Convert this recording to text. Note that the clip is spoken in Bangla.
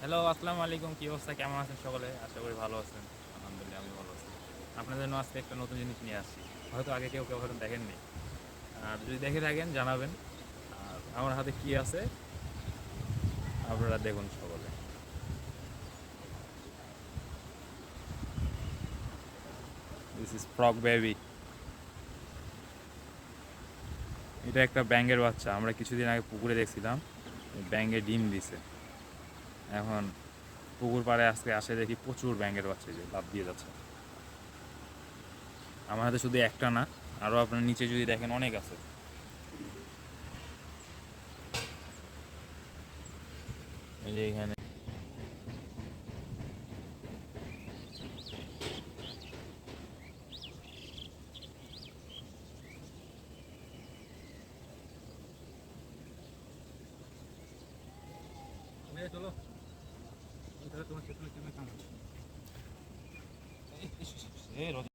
হ্যালো, আসসালামু আলাইকুম। কি অবস্থা? কেমন আছেন সকলে? আশা করি ভালো আছেন। আলহামদুলিল্লাহ আমি ভালো আছি। আপনাদের জন্য আজকে একটা নতুন জিনিস নিয়ে আসছি। হয়তো আগে কেউ কেউ হয়তো দেখেননি। আর যদি দেখে থাকেন, জানাবেন। আর আমার হাতে কি আছে? আপনারা দেখুন সকলে। দিস ইজ ফ্রক বেবি এটা একটা ব্যাঙের বাচ্চা। আমরা কিছুদিন আগে পুকুরে দেখছিলাম। ব্যাঙে ডিম দিছে। এখন পুকুর পাড়ে আজকে আসে দেখি প্রচুর ব্যাঙের বাচ্চা যে লাভ দিয়ে যাচ্ছে। আমার হাতে শুধু একটা না আরও আপনার নিচে যদি দেখেন অনেক আছে। এখানে। Está la toma de flujo de metales. Eso.